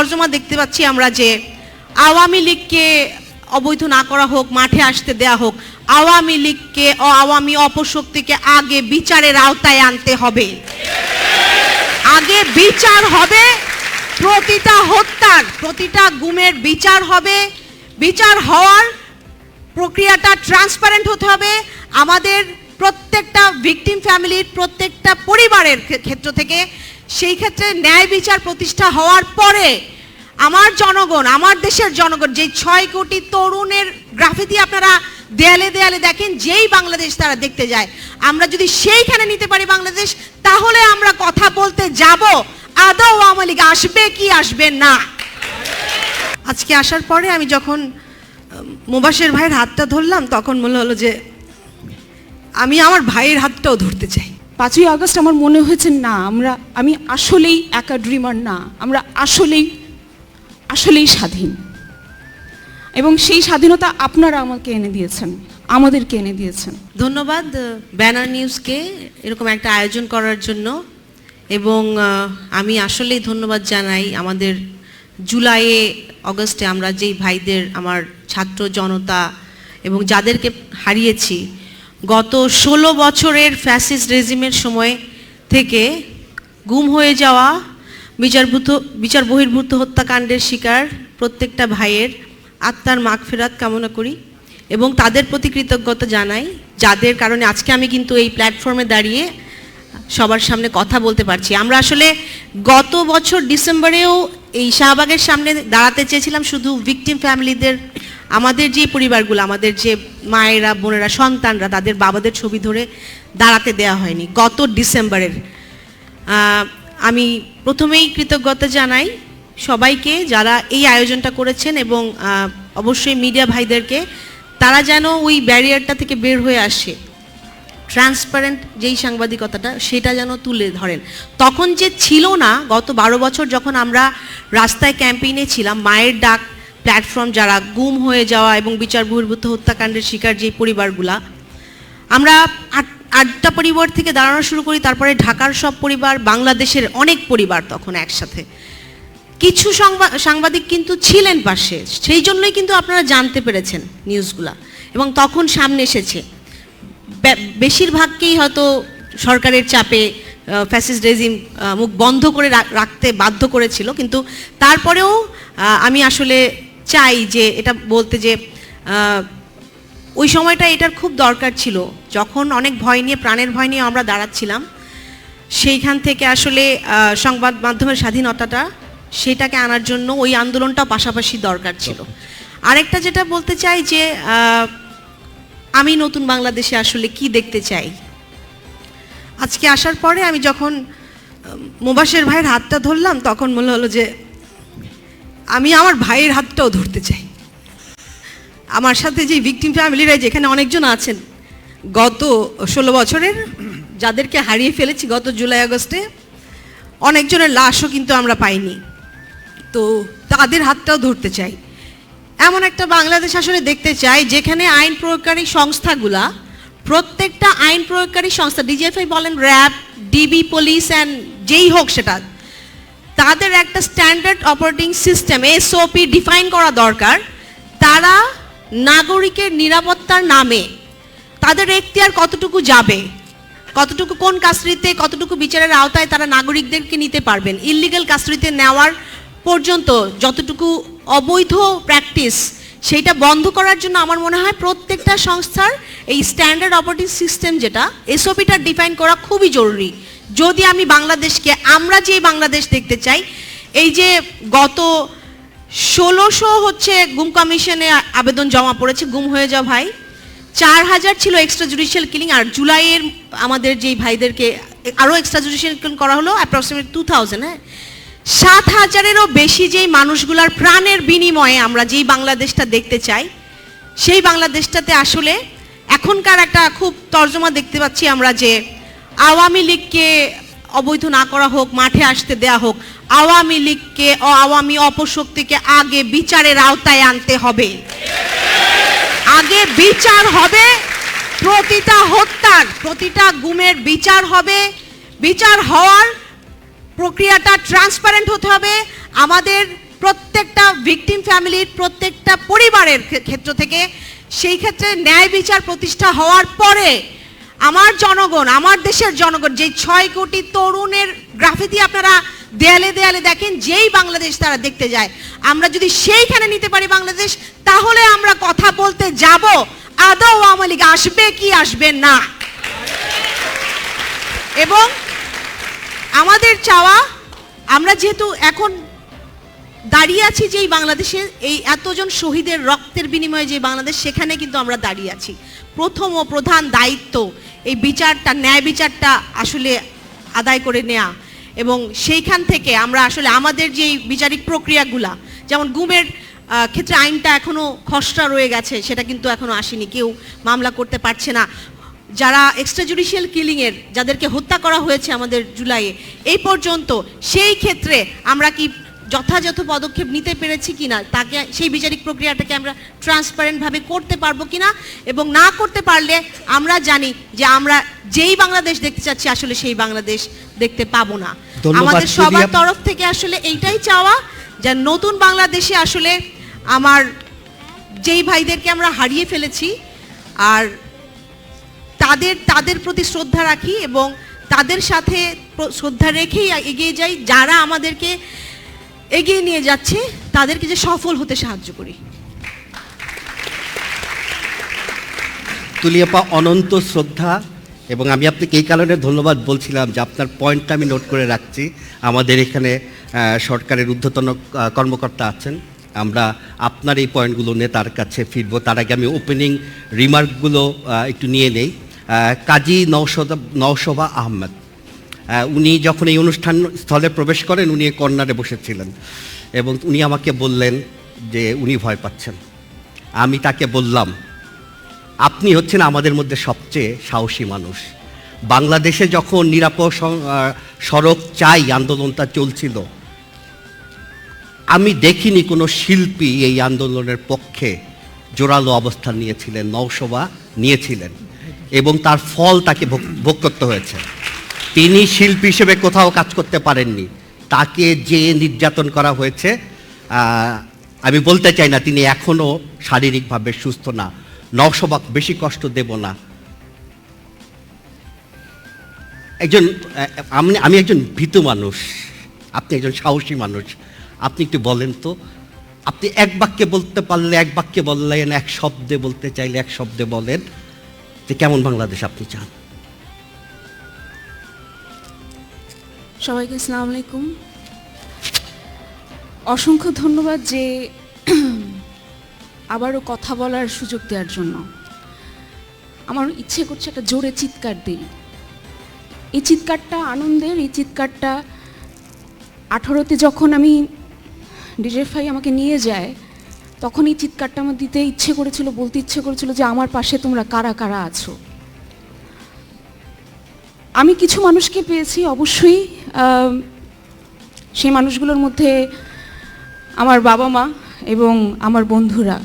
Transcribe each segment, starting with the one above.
তর্জমা দেখতে পাচ্ছি আমরা যে আওয়ামী লীগকে অবৈধ না করা হোক, মাঠে আসতে দেয়া হোক, আওয়ামী লীগকে ও আওয়ামী অপশক্তিকে আগে বিচারের আওতায় আনতে হবে। আগে বিচার হবে, প্রতিটা হত্যার, প্রতিটা গুমের বিচার হবে, বিচার হওয়ার প্রক্রিয়াটা ট্রান্সপারেন্ট হতে হবে। আমাদের প্রত্যেকটা ভিকটিম ফ্যামিলির, প্রত্যেকটা পরিবারের ক্ষেত্র থেকে সেই ক্ষেত্রে ন্যায় বিচার প্রতিষ্ঠা হওয়ার পরে আমার জনগণ, আমার দেশের জনগণ যে ছয় কোটি তরুণের গ্রাফিতি আপনারা দেয়ালে দেয়ালে দেখেন, যেই বাংলাদেশ তারা দেখতে যায়, আমরা যদি সেইখানে নিতে পারি বাংলাদেশ, তাহলে আমরা কথা বলতে যাব, আদৌ আওয়ামী লীগ আসবে কি আসবে না। আজকে আসার পরে আমি যখন মুবাসের ভাইয়ের হাতটা ধরলাম, তখন মনে হলো যে আমি আমার ভাইয়ের হাতটাও ধরতে চাই। পাঁচই আগস্ট আমার মনে হয়েছে, না, আমরা, আমি আসলেই একা ড্রিমার, না, আমরা আসলেই আসলেই স্বাধীন। এবং সেই স্বাধীনতা আপনারা আমাকে এনে দিয়েছেন, আমাদেরকে এনে দিয়েছেন। ধন্যবাদ ব্যানার নিউজকে এরকম একটা আয়োজন করার জন্য। এবং আমি আসলেই ধন্যবাদ জানাই আমাদের জুলাইয়ে অগস্টে আমরা যেই ভাইদের, আমার ছাত্র জনতা এবং যাদেরকে হারিয়েছি গত ষোলো বছরের ফ্যাসিস রেজিমের সময় থেকে গুম হয়ে যাওয়া বিচারভূত, বিচার বহির্ভূত হত্যাকাণ্ডের শিকার প্রত্যেকটা ভাইয়ের আত্মার মাগফেরাত কামনা করি এবং তাদের প্রতি কৃতজ্ঞতা জানাই, যাদের কারণে আজকে আমি কিন্তু এই প্ল্যাটফর্মে দাঁড়িয়ে সবার সামনে কথা বলতে পারছি। আমরা আসলে গত বছর ডিসেম্বরেও এই শাহবাগের সামনে দাঁড়াতে চেয়েছিলাম শুধু ভিকটিম ফ্যামিলিদের আমাদের যে পরিবারগুলো, আমাদের যে মায়েরা, বোনেরা, সন্তানরা, তাদের বাবাদের ছবি ধরে দাঁড়াতে দেওয়া হয়নি গত ডিসেম্বরের। আমি প্রথমেই কৃতজ্ঞতা জানাই সবাইকে যারা এই আয়োজনটা করেছেন এবং অবশ্যই মিডিয়া ভাইদেরকে, তারা যেন ওই ব্যারিয়ারটা থেকে বের হয়ে আসে। ট্রান্সপারেন্ট যেই সাংবাদিকতাটা, সেটা যেন তুলে ধরেন। তখন যে ছিল না, গত বারো বছর যখন আমরা রাস্তায় ক্যাম্পেইনে ছিলাম, মায়ের ডাক প্ল্যাটফর্ম যারা গুম হয়ে যাওয়া এবং বিচার বহির্ভূত হত্যাকাণ্ডের শিকার যে পরিবারগুলা, আমরা আট- আটটা পরিবার থেকে দাঁড়ানো শুরু করি, তারপরে ঢাকার সব পরিবার, বাংলাদেশের অনেক পরিবার তখন একসাথে। কিছু সংবা- সাংবাদিক কিন্তু ছিলেন পাশে, সেই জন্যই কিন্তু আপনারা জানতে পেরেছেন নিউজগুলা। এবং তখন সামনে এসেছে বেশিরভাগকেই হয়তো সরকারের চাপে ফ্যাসিস্ট রেজিম মুখ বন্ধ করে রাখতে বাধ্য করেছিল। কিন্তু তারপরেও আমি আসলে চাই যে এটা বলতে যে ওই সময়টা এটার খুব দরকার ছিল। যখন অনেক ভয় নিয়ে প্রাণের ভয় নিয়ে আমরা দাঁড়াচ্ছিলাম সেইখান থেকে আসলে সংবাদ মাধ্যমের স্বাধীনতাটা সেটাকে আনার জন্য ওই আন্দোলনটাও পাশাপাশি দরকার ছিল। আরেকটা যেটা বলতে চাই যে আমি নতুন বাংলাদেশে আসলে কি দেখতে চাই? আজকে আসার পরে আমি যখন মুবাসের ভাইয়ের হাতটা ধরলাম, তখন মনে হলো যে আমি আমার ভাইয়ের হাতটাও ধরতে চাই। আমার সাথে যে ভিকটিম ফ্যামিলিরা যেখানে অনেকজন আছেন, গত ষোলো বছরের যাদেরকে হারিয়ে ফেলেছি গত জুলাই আগস্টে, অনেকজনের লাশও কিন্তু আমরা পাইনি। তো তাদের হাতটাও ধরতে চাই। এমন একটা বাংলাদেশ আসলে দেখতে চাই, যেখানে আইন প্রয়োগকারী সংস্থাগুলা, প্রত্যেকটা আইন প্রয়োগকারী সংস্থা, ডিজিএফআই বলেন, র্যাব, ডিবি, পুলিশ অ্যান্ড যেই হোক সেটা, তাদের একটা standard operating system SOP define করা দরকার। তারা নাগরিকের নিরাপত্তার নামে তাদের এখতিয়ার কতটুকু যাবে, কতটুকু কোন কাস্টডিতে, কতটুকু বিচারের আওতায় তারা নাগরিকদেরকে নিতে পারবেন। ইলিগাল কাস্টডিতে নেওয়ার পর্যন্ত যতটুকু অবৈধ প্র্যাকটিস সেইটা বন্ধ করার জন্য আমার মনে হয় প্রত্যেকটা সংস্থার এই স্ট্যান্ডার্ড অপারেটিং সিস্টেম যেটা এসওপিটা ডিফাইন করা খুবই জরুরি। যদি আমি বাংলাদেশকে, আমরা যে বাংলাদেশ দেখতে চাই, এই যে গত ষোলোশো হচ্ছে গুম কমিশনে আবেদন জমা পড়েছে, গুম হয়ে যাও ভাই। চার হাজার ছিল এক্সট্রা জুডিশিয়াল কিলিং আর জুলাইয়ের আমাদের যেই ভাইদেরকে, আরও এক্সট্রা জুডিশিয়াল কিলিং করা হলো অ্যাপ্রক্সিমেট টু থাউজেন্ড হ্যাঁ? সাত হাজারেরও বেশি যেই মানুষগুলার প্রাণের বিনিময়ে আমরা যেই বাংলাদেশটা দেখতে চাই, সেই বাংলাদেশটাতে আসলে এখনকার একটা খুব তর্জমা দেখতে পাচ্ছি আমরা যে আওয়ামী লীগকে অবৈধ না করা হোক, মাঠে আসতে দেয়া হোক, আওয়ামী লীগকে, আওয়ামী অপশক্তিকে আগে বিচারের আওতায় আনতে হবে। আগে বিচার হবে, প্রতিটা হত্যার, প্রতিটা গুমের বিচার হবে, বিচার হওয়ার প্রক্রিয়াটা ট্রান্সপারেন্ট হতে হবে। আমাদের প্রত্যেকটা ভিকটিম ফ্যামিলির প্রত্যেকটা পরিবারের ক্ষেত্র থেকে সেই ক্ষেত্রে ন্যায় বিচার প্রতিষ্ঠা হওয়ার পরে আমার জনগণ, আমার দেশের জনগণ যে ছয় কোটি তরুণের গ্রাফিতি আপনারা দেয়ালে দেয়ালে দেখেন, যেই বাংলাদেশ তারা দেখতে যায়। আমরা যদি সেইখানে নিতে পারি বাংলাদেশ, তাহলে আমরা কথা বলতে যাব, আদৌ আওয়ামী লীগ আসবে কি আসবে না। এবং আমাদের চাওয়া, আমরা যেহেতু এখন দাঁড়িয়ে আছি যেই বাংলাদেশে, এই এতজন শহীদের রক্তের বিনিময়ে যে বাংলাদেশ, সেখানে কিন্তু আমরা দাঁড়িয়ে আছি। প্রথম ও প্রধান দায়িত্ব এই বিচারটা, ন্যায় বিচারটা আসলে আদায় করে নেওয়া এবং সেইখান থেকে আমরা আসলে আমাদের যে বিচারিক প্রক্রিয়াগুলা, যেমন গুমের ক্ষেত্রে আইনটা এখনও খসড়া রয়ে গেছে, সেটা কিন্তু এখনও আসেনি, কেউ মামলা করতে পারছে না। যারা এক্সট্রা জুডিশিয়াল কিলিংয়ের যাদেরকে হত্যা করা হয়েছে আমাদের জুলাইয়ে এই পর্যন্ত সেই ক্ষেত্রে আমরা কি যথাযথ পদক্ষেপ নিতে পেরেছি কিনা তাকে সেই বিচারিক প্রক্রিয়াটাকে আমরা ট্রান্সপারেন্টভাবে করতে পারব কিনা এবং না করতে পারলে আমরা জানি যে আমরা যেই বাংলাদেশ দেখতে চাচ্ছি আসলে সেই বাংলাদেশ দেখতে পাবো না। আমাদের সবার তরফ থেকে আসলে এইটাই চাওয়া যে নতুন বাংলাদেশে আসলে আমার যেই ভাইদেরকে আমরা হারিয়ে ফেলেছি আর তাদের তাদের প্রতি শ্রদ্ধা রাখি এবং তাদের সাথে শ্রদ্ধা রেখেই এগিয়ে যাই। যারা আমাদেরকে এগিয়ে নিয়ে যাচ্ছে, তাদেরকে যে সফল হতে সাহায্য করি। তুলিয়াপা অনন্ত শ্রদ্ধা। এবং আমি আপনাকে এই কারণে ধন্যবাদ বলছিলাম যে আপনার পয়েন্টটা আমি নোট করে রাখছি। আমাদের এখানে সরকারের ঊর্ধ্বতন কর্মকর্তা আছেন। আমরা আপনার এই পয়েন্টগুলো নিয়ে তার কাছে ফিরবো। তার আগে আমি ওপেনিং রিমার্কগুলো একটু নিয়ে নেই। কাজী নৌসদা নৌশোভা আহমেদ। উনি যখন এই অনুষ্ঠান স্থলে প্রবেশ করেন, উনি কর্নারে বসেছিলেন এবং উনি আমাকে বললেন যে উনি ভয় পাচ্ছেন। আমি তাকে বললাম, আপনি হচ্ছেন আমাদের মধ্যে সবচেয়ে সাহসী মানুষ। বাংলাদেশে যখন নিরাপদ সড়ক চাই আন্দোলনটা চলছিল, আমি দেখিনি কোনো শিল্পী এই আন্দোলনের পক্ষে জোরালো অবস্থান নিয়েছিলেন নৌসভা নিয়েছিলেন। এবং তার ফল তাকে ভোগ করতে হয়েছে। তিনি শিল্পী হিসেবে কোথাও কাজ করতে পারেননি। তাকে যে নির্যাতন করা হয়েছে আমি বলতে চাই না, তিনি এখনও শারীরিকভাবে সুস্থ না। নৌসভা বেশি কষ্ট দেব না। একজন, আমি আমি একজন ভীতু মানুষ। আপনি একজন সাহসী মানুষ। আপনি একটু বলেন তো, আপনি এক বাক্যে বলতে পারলে, এক বাক্যে বললেন, এক শব্দে বলতে চাইলে এক শব্দে বলেন। যে কেমন বাংলাদেশ আপনি চান? সবাইকে আসসালামু আলাইকুম। অসংখ্য ধন্যবাদ যে আবারও কথা বলার সুযোগ দেওয়ার জন্য। আমার ইচ্ছে করছে একটা জোরে চিৎকার দিই। এই চিৎকারটা আনন্দের, এই চিৎকারটা আঠারোতে যখন আমি ডিজেফাই আমাকে নিয়ে যায় তখন এই চিৎকারটা আমার দিতে ইচ্ছে করেছিল, বলতে ইচ্ছে করেছিল যে আমার পাশে তোমরা কারা কারা আছো। আমি কিছু মানুষকে পেয়েছি, অবশ্যই সেই মানুষগুলোর মধ্যে আমার বাবা মা এবং আমার বন্ধুরা।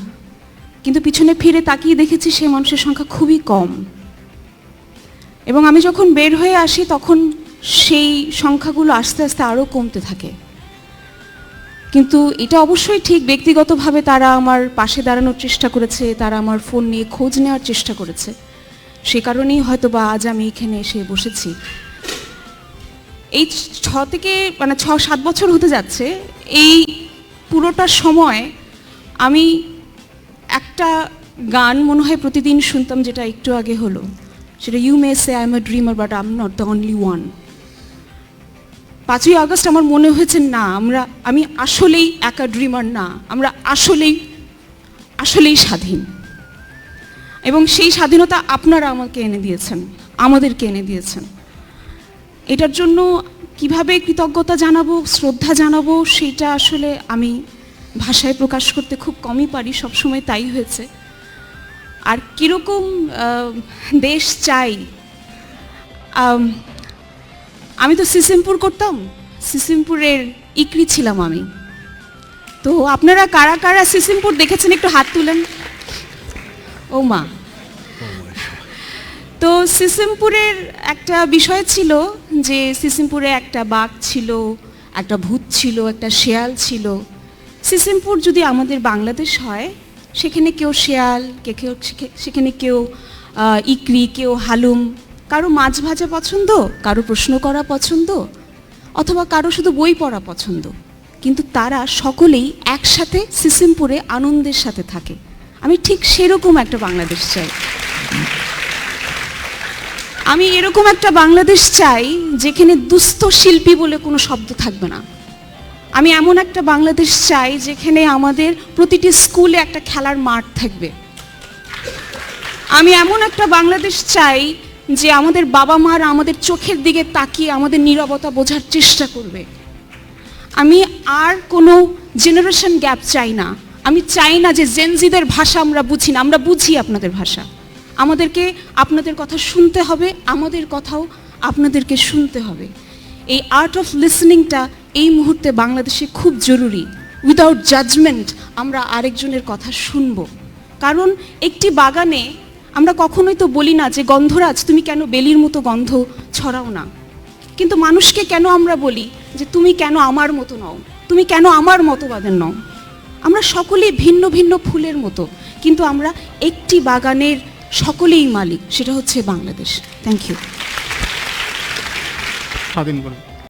কিন্তু পিছনে ফিরে তাকিয়ে দেখেছি সেই মানুষের সংখ্যা খুবই কম। এবং আমি যখন বের হয়ে আসি, তখন সেই সংখ্যাগুলো আস্তে আস্তে আরও কমতে থাকে। কিন্তু এটা অবশ্যই ঠিক ব্যক্তিগতভাবে তারা আমার পাশে দাঁড়ানোর চেষ্টা করেছে, তারা আমার ফোন নিয়ে খোঁজ নেওয়ার চেষ্টা করেছে। সে কারণেই হয়তো বা আজ আমি এখানে এসে বসেছি। এই ছ থেকে মানে ছ সাত বছর হতে যাচ্ছে, এই পুরোটা সময় আমি একটা গান মনে হয় প্রতিদিন শুনতাম যেটা একটু আগে হলো। সেটা you may say I am a dreamer but I am not the only one পাঁচই আগস্ট আমার মনে হয়েছে, না, আমরা, আমি আসলেই একা ড্রিমার না, আমরা আসলেই আসলেই স্বাধীন। এবং সেই স্বাধীনতা আপনারা আমাকে এনে দিয়েছেন, আমাদেরকে এনে দিয়েছেন। এটার জন্য কীভাবে কৃতজ্ঞতা জানাব, শ্রদ্ধা জানাব, সেটা আসলে আমি ভাষায় প্রকাশ করতে খুব কমই পারি, সবসময় তাই হয়েছে। আর কীরকম দেশ চাই আম, তো সিসিমপুর করতাম। সিসিমপুরের ইকরি ছিলাম আমি। তো আপনারা কারা কারা সিসিমপুর দেখেছেন একটু হাত তুলেন। ও মা। তো সিসিমপুরের একটা বিষয় ছিল যে সিসিমপুরে একটা বাঘ ছিল একটা ভূত ছিল একটা শেয়াল ছিল। সিসিমপুর যদি আমাদের বাংলাদেশ হয় সেখানে কেউ শেয়াল কে কেউ সেখানে কেউ ইকরি কেউ হালুম কারও মাছ ভাজা পছন্দ, কারও প্রশ্ন করা পছন্দ, অথবা কারও শুধু বই পড়া পছন্দ। কিন্তু তারা সকলেই একসাথে সিসিমপুরে আনন্দের সাথে থাকে। আমি ঠিক সেরকম একটা বাংলাদেশ চাই। আমি এরকম একটা বাংলাদেশ চাই যেখানে দুস্থ শিল্পী বলে কোনো শব্দ থাকবে না। আমি এমন একটা বাংলাদেশ চাই যেখানে আমাদের প্রতিটি স্কুলে একটা খেলার মাঠ থাকবে। আমি এমন একটা বাংলাদেশ চাই যে আমাদের বাবা মারা আমাদের চোখের দিকে তাকিয়ে আমাদের নীরবতা বোঝার চেষ্টা করবে। আমি আর কোনো জেনারেশন গ্যাপ চাই না। আমি চাই না যে জেনজিদের ভাষা আমরা বুঝি না, আমরা বুঝি আপনাদের ভাষা। আমাদেরকে আপনাদের কথা শুনতে হবে, আমাদের কথাও আপনাদেরকে শুনতে হবে। এই আর্ট অফ লিসনিংটা এই মুহূর্তে বাংলাদেশে খুব জরুরি। উইদাউট জাজমেন্ট আমরা আরেকজনের কথা শুনব। কারণ একটি বাগানে আমরা কখনোই তো বলি না যে, গন্ধরাজ, তুমি কেন বেলির মতো গন্ধ ছড়াও না? কিন্তু মানুষকে কেন আমরা বলি যে, তুমি কেন আমার মতো নও? তুমি কেন আমার মতবাদের নও? আমরা সকলেই ভিন্ন ভিন্ন ফুলের মতো, কিন্তু আমরা একটি বাগানের সকলেই মালিক, সেটা হচ্ছে বাংলাদেশ। থ্যাংক ইউ স্বাধীন